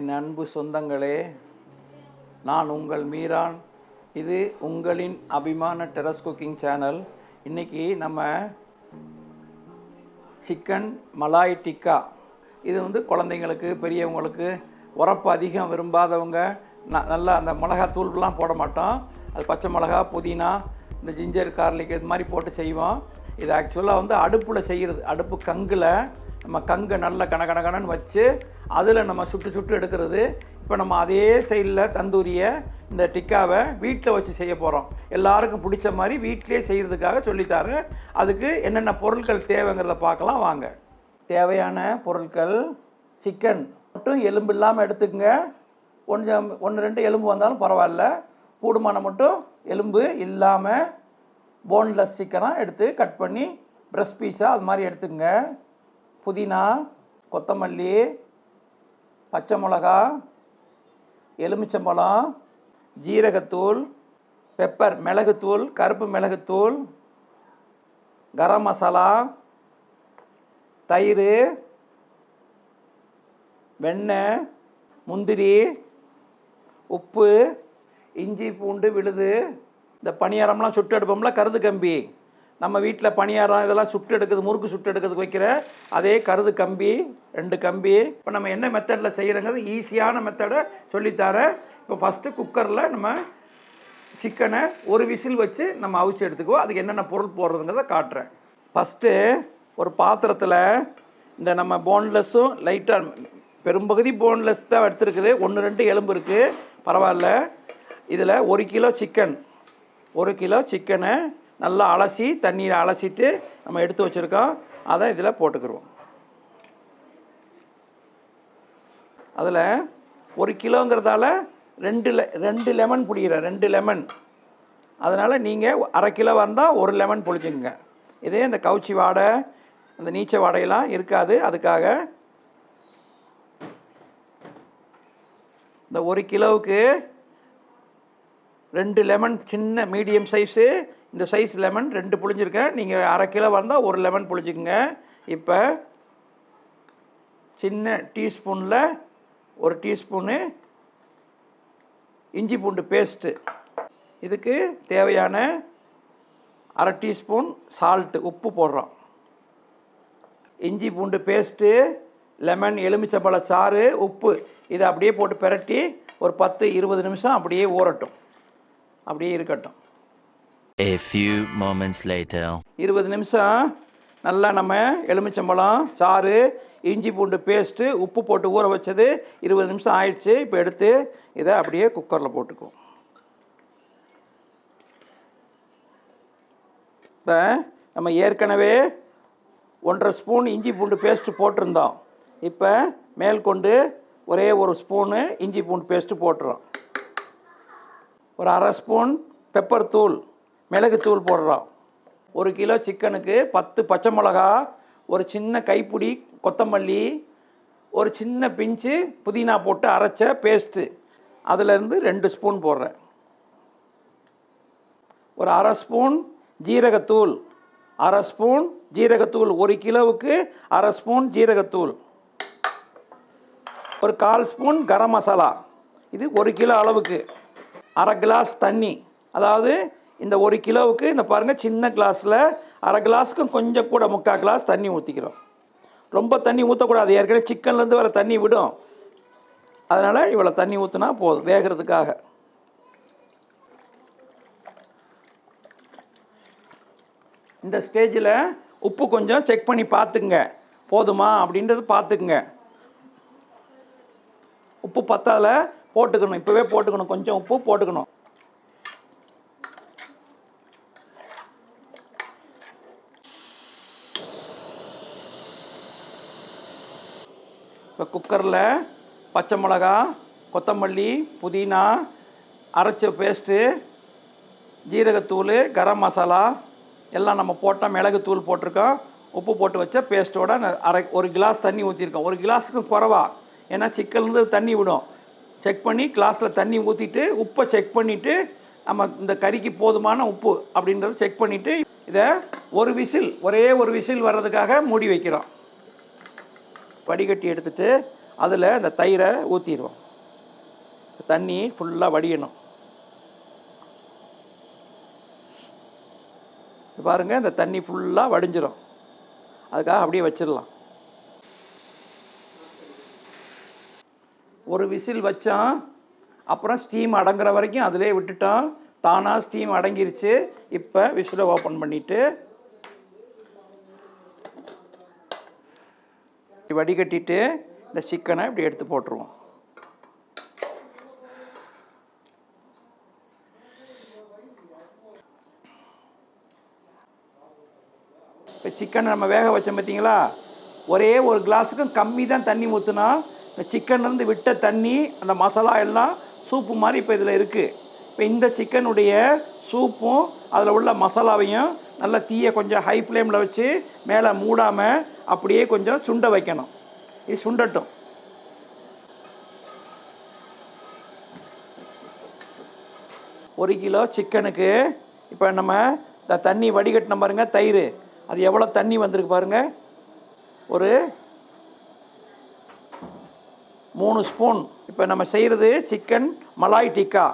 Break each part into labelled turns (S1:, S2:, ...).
S1: என் அன்பு சொந்தங்களே நான் உங்கள் மீரான். இது உங்களின் அபிமான டெரஸ் குக்கிங் சேனல். இன்னைக்கு நம்ம சிக்கன் மலாய் டிக்கா. இது வந்து குழந்தைங்களுக்கு பெரியவங்களுக்கு உரப்பு அதிகம் விரும்பாதவங்க ந- நல்லா அந்த மிளகாத்தூள்லாம் போட மாட்டோம். அது பச்சை மிளகா புதினா இந்த ஜிஞ்சர் கார்லிக் இது மாதிரி போட்டு செய்வோம். இது ஆக்சுவலாக வந்து அடுப்பில் செய்கிறது அடுப்பு கங்கில் நம்ம கங்கை நல்லா கன கன வச்சு அதில் நம்ம சுட்டு சுட்டு எடுக்கிறது. இப்போ நம்ம அதே சைடில் தந்தூரியை இந்த டிக்காவை வீட்டில் வச்சு செய்ய போகிறோம் எல்லாருக்கும் பிடிச்ச மாதிரி வீட்டிலே செய்கிறதுக்காக சொல்லித்தாரு. அதுக்கு என்னென்ன பொருட்கள் தேவைங்கிறத பார்க்கலாம் வாங்க. தேவையான பொருட்கள் சிக்கன் மட்டும் எலும்பு இல்லாமல் எடுத்துக்கங்க. கொஞ்சம் ஒன்று ரெண்டு எலும்பு வந்தாலும் பரவாயில்ல. கூடுமான மட்டும் எலும்பு இல்லாமல் போன்லெஸ் சிக்கனாக எடுத்து கட் பண்ணி ப்ரெஸ் பீஸாக அது மாதிரி எடுத்துக்கோங்க. புதினா கொத்தமல்லி பச்சை மிளகா எலுமிச்சம்பழம் ஜீரகத்தூள் பெப்பர் மிளகுத்தூள் கருப்பு மிளகுத்தூள் கரம் மசாலா தயிர் வெண்ணெய் முந்திரி உப்பு இஞ்சி பூண்டு விழுது இந்த பணியாரம்லாம் சுட்டு எடுப்போம்ல கருது கம்பி. நம்ம வீட்டில் பணியாரம் இதெல்லாம் சுட்டு எடுக்கிறது முறுக்கு சுட்டு எடுக்கிறதுக்கு வைக்கிற அதே கருது கம்பி ரெண்டு கம்பி. இப்போ நம்ம என்ன மெத்தடில் செய்கிறோங்கிறது ஈஸியான மெத்தடை சொல்லித்தரேன் இப்போ ஃபஸ்ட்டு குக்கரில் நம்ம சிக்கனை ஒரு விசில் வச்சு நம்ம அவிச்சு எடுத்துக்குவோம். அதுக்கு என்னென்ன பொருள் போடுறதுங்கிறத காட்டுறேன். ஃபஸ்ட்டு ஒரு பாத்திரத்தில் இந்த நம்ம போன்லெஸ்ஸும் லைட்டாக பெரும்பகுதி போன்லெஸ் தான் எடுத்துருக்குது. ஒன்று ரெண்டு எலும்பு இருக்குது பரவாயில்ல. இதில் ஒரு கிலோ சிக்கன் ஒரு கிலோ சிக்கனை நல்லா அலசி தண்ணியில் அலசிட்டு நம்ம எடுத்து வச்சுருக்கோம். அதை இதில் போட்டுக்கிருவோம். அதில் ஒரு கிலோங்கிறதால ரெண்டு லெ ரெண்டு லெமன் புளிகிறேன் ரெண்டு லெமன் அதனால் நீங்கள் அரை கிலோ வந்தால் ஒரு லெமன் புளிச்சுங்க இதே இந்த கவுச்சி வாடை அந்த நீச்ச வாடையெல்லாம் இருக்காது. அதுக்காக இந்த ஒரு கிலோவுக்கு ரெண்டு லெமன் சின்ன மீடியம் சைஸு. இந்த சைஸ் லெமன் ரெண்டு புளிஞ்சிருக்கேன் நீங்கள் அரை கிலோ வந்தால் ஒரு லெமன் புளிஞ்சுக்குங்க இப்போ சின்ன டீஸ்பூனில் ஒரு டீஸ்பூனு இஞ்சி பூண்டு பேஸ்ட்டு. இதுக்கு தேவையான அரை டீஸ்பூன் சால்ட்டு உப்பு போடுறோம். இஞ்சி பூண்டு பேஸ்ட்டு லெமன் எலுமிச்சம்பழ சாறு உப்பு இதை அப்படியே போட்டு பிரட்டி ஒரு பத்து இருபது நிமிஷம் அப்படியே ஊறட்டும். அப்படியே இருக்கட்டும்.
S2: A few moments later.
S1: இருபது நிமிஷம். நல்லா நம்ம எலுமிச்சம்பழம் சாறு இஞ்சி பூண்டு பேஸ்ட்டு உப்பு போட்டு ஊற வச்சது. இருபது நிமிஷம் ஆயிடுச்சு. இப்போ எடுத்து இதை அப்படியே குக்கரில் போட்டுக்குவோம் இப்போ நம்ம ஏற்கனவே ஒன்றரை ஸ்பூன் இஞ்சி பூண்டு பேஸ்ட்டு போட்டிருந்தோம். இப்போ மேல் கொண்டு ஒரே ஒரு ஸ்பூனு இஞ்சி பூண்டு பேஸ்ட்டு போட்டுறோம். ஒரு அரை ஸ்பூன் பெப்பர் தூள் மிளகுத்தூள் போடுறோம். ஒரு கிலோ சிக்கனுக்கு பத்து பச்சை மிளகா ஒரு சின்ன கைப்பிடி கொத்தமல்லி ஒரு சின்ன பிஞ்சு புதினா போட்டு அரைச்ச பேஸ்ட்டு அதிலேருந்து ரெண்டு ஸ்பூன் போடுறேன். ஒரு அரை ஸ்பூன் ஜீரகத்தூள் அரை ஸ்பூன் ஜீரகத்தூள். ஒரு கிலோவுக்கு அரை ஸ்பூன் ஜீரகத்தூள். ஒரு கால் ஸ்பூன் கரம் மசாலா. இது ஒரு கிலோ அளவுக்கு. அரை கிளாஸ் தண்ணி. அதாவது இந்த ஒரு கிலோவுக்கு இந்த பாருங்கள் சின்ன கிளாஸில் அரை கிளாஸுக்கும் கொஞ்சம் கூட முக்கால் கிளாஸ் தண்ணி ஊற்றிக்கிறோம் ரொம்ப தண்ணி ஊற்றக்கூடாது ஏற்கனவே சிக்கன்லேருந்து வர தண்ணி விடும். அதனால் இவ்வளோ தண்ணி ஊற்றினா போதும் வேகிறதுக்காக. இந்த ஸ்டேஜில் உப்பு கொஞ்சம் செக் பண்ணி பார்த்துக்குங்க. போதுமா? அப்படின்றது பார்த்துக்குங்க. உப்பு பத்தால போட்டுக்கணும். இப்போவே போட்டுக்கணும். கொஞ்சம் உப்பு போட்டுக்கணும். இப்போ குக்கரில் பச்சை மிளகா கொத்தமல்லி புதினா அரைச்ச பேஸ்ட்டு ஜீரகத்தூள் கரம் மசாலா எல்லாம் நம்ம போட்டால் மிளகுத்தூள் போட்டிருக்கோம். உப்பு போட்டு வச்ச பேஸ்ட்டோட அரை ஒரு கிளாஸ் தண்ணி ஊற்றிருக்கோம் ஒரு கிளாஸுக்கு குறவா. ஏன்னா சிக்கன்லேருந்து தண்ணி விடும். செக் பண்ணி கிளாஸில் தண்ணி ஊற்றிட்டு உப்பை செக் பண்ணிவிட்டு நம்ம இந்த கறிக்கு போதுமான உப்பு அப்படின்றத செக் பண்ணிவிட்டு இதை ஒரு விசில் ஒரே ஒரு விசில் வர்றதுக்காக மூடி வைக்கிறோம். வடிகட்டி எடுத்துட்டு அதில் இந்த தயிரை ஊற்றிடுவோம் தண்ணி ஃபுல்லாக வடியணும். பாருங்கள் இந்த தண்ணி ஃபுல்லாக வடிஞ்சிடும் அதுக்காக அப்படியே வச்சிடலாம். ஒரு விசில் வச்சான் அப்புறம் ஸ்டீம் அடங்குற வரைக்கும் அதிலே விட்டுட்டோம் தானாக ஸ்டீம் அடங்கிருச்சு. இப்போ விசிலை ஓப்பன் பண்ணிவிட்டு வடிகட்டிட்டு இந்த சிக்கனை இப்படி எடுத்து போட்டுருவோம். இப்போ சிக்கனை நம்ம வேக வச்சோம் பார்த்தீங்களா ஒரே ஒரு கிளாஸுக்கும் கம்மி தான் தண்ணி ஊற்றுனா இந்த சிக்கன்லேருந்து விட்ட தண்ணி அந்த மசாலா எல்லாம் சூப்பு மாதிரி இப்போ இதில் இருக்குது இப்போ இந்த சிக்கனுடைய சூப்பும் அதில் உள்ள மசாலாவையும் நல்லா தீயை கொஞ்சம் ஹை ஃப்ளேமில் வச்சு மேலே மூடாமல் அப்படியே கொஞ்சம் சுண்ட வைக்கணும். இது சுண்டட்டும். ஒரு கிலோ சிக்கனுக்கு இப்போ நம்ம இந்த தண்ணி வடிகட்டின பாருங்க தயிர். அது எவ்வளோ தண்ணி வந்திருக்கு பாருங்கள் ஒரு மூணு ஸ்பூன். இப்போ நம்ம செய்கிறது சிக்கன் மலாய் டிக்கா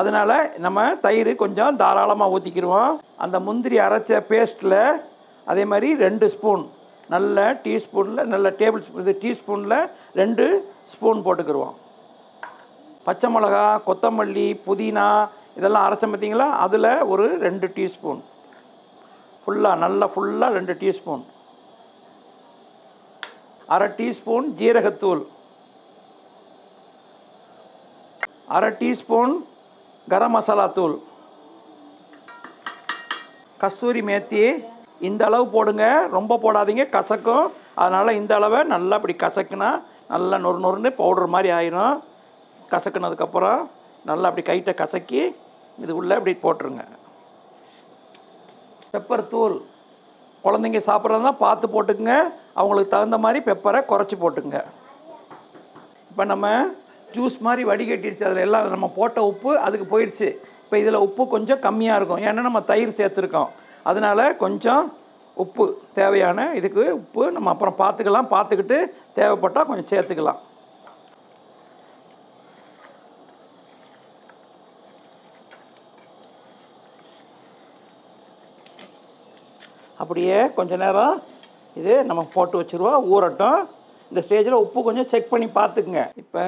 S1: அதனால் நம்ம தயிர் கொஞ்சம் தாராளமாக ஊற்றிக்கிடுவோம் அந்த முந்திரி அரைச்ச பேஸ்ட்டில் அதே மாதிரி ரெண்டு ஸ்பூன். நல்ல டீஸ்பூனில் நல்ல டேபிள் ஸ்பூன் இது டீஸ்பூனில் ரெண்டு ஸ்பூன் போட்டுக்கிடுவோம் பச்சை மிளகா கொத்தமல்லி புதினா இதெல்லாம் அரைச்சோம் பார்த்தீங்களா அதில் ஒரு ரெண்டு டீஸ்பூன். ஃபுல்லாக நல்லா ஃபுல்லாக ரெண்டு டீஸ்பூன். அரை டீஸ்பூன் ஜீரகத்தூள். அரை டீஸ்பூன் கரம் மசாலா தூள். கஸ்தூரி மேத்தி. இந்த அளவு போடுங்க. ரொம்ப போடாதீங்க. கசக்கும். அதனால் இந்த அளவை நல்லா இப்படி கசக்குனா நல்லா நொறு நொறுன்னு பவுடர் மாதிரி ஆயிரும். கசக்குனதுக்கப்புறம் நல்லா அப்படி கைட்டை கசக்கி இது உள்ளே இப்படி போட்டுருங்க. பெப்பர் தூள். குழந்தைங்க சாப்பிட்றதா பார்த்து போட்டுக்குங்க. அவங்களுக்கு தகுந்த மாதிரி பெப்பரை குறைச்சி போட்டுங்க இப்போ நம்ம ஜூஸ் மாதிரி வடிகட்டிடுச்சு அதில் எல்லாம் நம்ம போட்ட உப்பு அதுக்கு போயிடுச்சு இப்போ இதில் உப்பு கொஞ்சம் கம்மியாக இருக்கும். ஏன்னா நம்ம தயிர் சேர்த்துருக்கோம். அதனால கொஞ்சம் உப்பு தேவையான இதுக்கு உப்பு நம்ம அப்புறம் பார்த்துக்கலாம் பார்த்துக்கிட்டு தேவைப்பட்டால் கொஞ்சம் சேர்த்துக்கலாம். அப்படியே கொஞ்ச நேரம் இது நம்ம போட்டு வச்சுருவோம். ஊறட்டும். இந்த ஸ்டேஜில் உப்பு கொஞ்சம் செக் பண்ணி பார்த்துக்குங்க இப்போ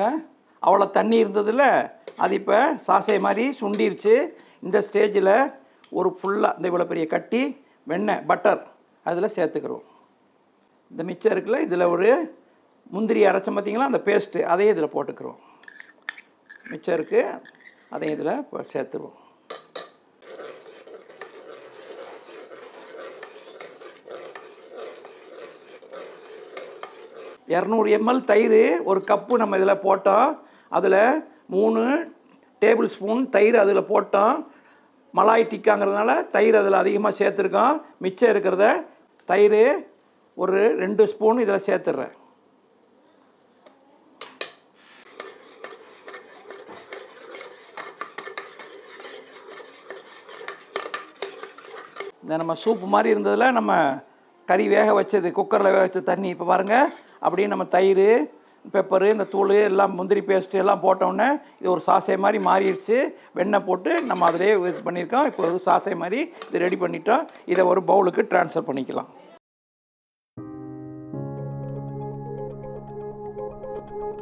S1: அவ்வளோ தண்ணி இருந்ததில்ல அது இப்போ சாசை மாதிரி சுண்டிருச்சு. இந்த ஸ்டேஜில் ஒரு ஃபுல்லாக இந்த இவ்வளோ பெரிய கட்டி வெண்ணெய் பட்டர் அதில் சேர்த்துக்கிறோம். இந்த மிச்சம் இருக்குல்ல இதில் ஒரு முந்திரி அரைச்சம் பார்த்திங்களா அந்த பேஸ்ட்டு அதையும் இதில் போட்டுக்கிறோம். மிச்சம் இருக்குது அதையும் இதில் சேர்த்துருவோம். இரநூறு எம்எல் தயிர் ஒரு கப்பு நம்ம இதில் போட்டோம் அதில் மூணு டேபிள் ஸ்பூன் தயிர் அதில் போட்டோம். மலாய் டிக்காங்கிறதுனால தயிர் அதில் அதிகமாக சேர்த்துருக்கோம். மிச்சம் இருக்கிறத தயிர் ஒரு ரெண்டு ஸ்பூன் இதில் சேர்த்துட்றேன் இந்த நம்ம சூப்பு மாதிரி இருந்ததில் நம்ம கறி வேக வச்சது குக்கரில் வேக வச்ச தண்ணி இப்போ பாருங்கள் அப்படியே நம்ம தயிர் பெப்பரு இந்த தூள் எல்லாம் முந்திரி பேஸ்ட்டு எல்லாம் போட்டோன்னே இது ஒரு சாசை மாதிரி மாறிடுச்சு. வெண்ணெய் போட்டு நம்ம அதிலே இது பண்ணியிருக்கோம். இப்போ ஒரு சாசை மாதிரி இது ரெடி பண்ணிட்டோம். இதை ஒரு பவுலுக்கு ட்ரான்ஸ்ஃபர் பண்ணிக்கலாம்.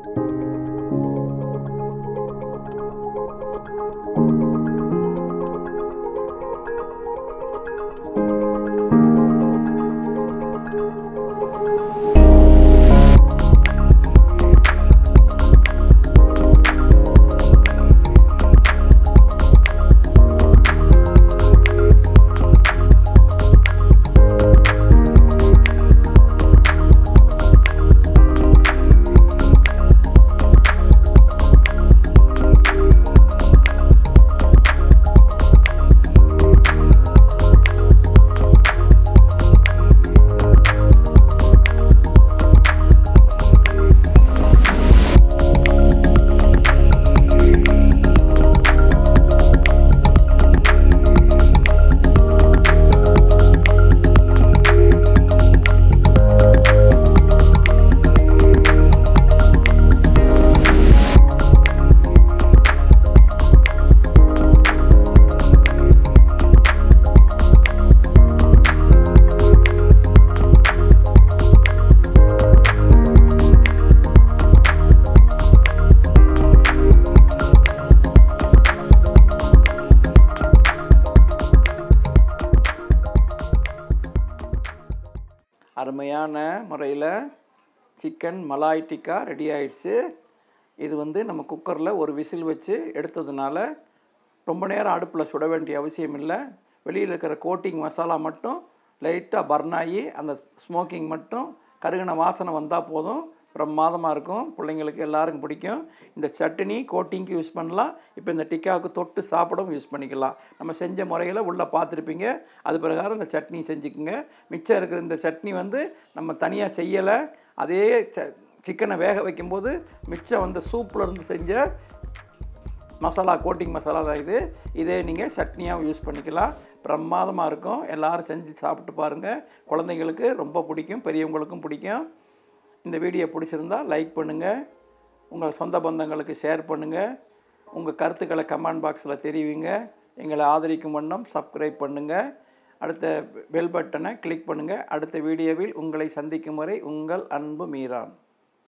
S1: thank you அருமையான முறையில் சிக்கன் மலாய் டிக்கா ரெடி ஆயிடுச்சு. இது வந்து நம்ம குக்கரில் ஒரு விசில் வச்சு எடுத்ததுனால ரொம்ப நேரம் அடுப்பில் சுட வேண்டிய அவசியம் இல்லை. வெளியில் இருக்கிற கோட்டிங் மசாலா மட்டும் லைட்டாக பர்ன் ஆகி அந்த ஸ்மோக்கிங் மட்டும் கருகின வாசனை வந்தால் போதும். பிரமாதமாக இருக்கும். பிள்ளைங்களுக்கு எல்லாருக்கும் பிடிக்கும். இந்த சட்னி கோட்டிங்க்கு யூஸ் பண்ணலாம். இப்போ இந்த டிக்காவுக்கு தொட்டு சாப்பிடவும் யூஸ் பண்ணிக்கலாம். நம்ம செஞ்ச முறையில் உள்ளே பார்த்துருப்பீங்க. அது பிரகாரம் இந்த சட்னி செஞ்சுக்குங்க. மிச்சம் இருக்கிற இந்த சட்னி வந்து நம்ம தனியாக செய்யலை. அதே ச சிக்கனை வேக வைக்கும்போது மிச்சம் வந்து சூப்பில் இருந்து செஞ்ச மசாலா கோட்டிங் மசாலா தான் இது. இதே நீங்கள் சட்னியாக யூஸ் பண்ணிக்கலாம். பிரமாதமாக இருக்கும். எல்லோரும் செஞ்சு சாப்பிட்டு பாருங்கள் குழந்தைங்களுக்கு ரொம்ப பிடிக்கும். பெரியவங்களுக்கும் பிடிக்கும். இந்த வீடியோ பிடிச்சிருந்தா லைக் பண்ணுங்கள் உங்கள் சொந்த பந்தங்களுக்கு ஷேர் பண்ணுங்கள் உங்கள் கருத்துக்களை கமெண்ட் பாக்ஸில் தெரிவிங்க. எங்களை ஆதரிக்கும் வண்ணம் சப்ஸ்கிரைப் பண்ணுங்கள் அடுத்த பெல் பட்டனை கிளிக் பண்ணுங்கள் அடுத்த வீடியோவில் உங்களை சந்திக்கும் வரை உங்கள் அன்பு மீரான்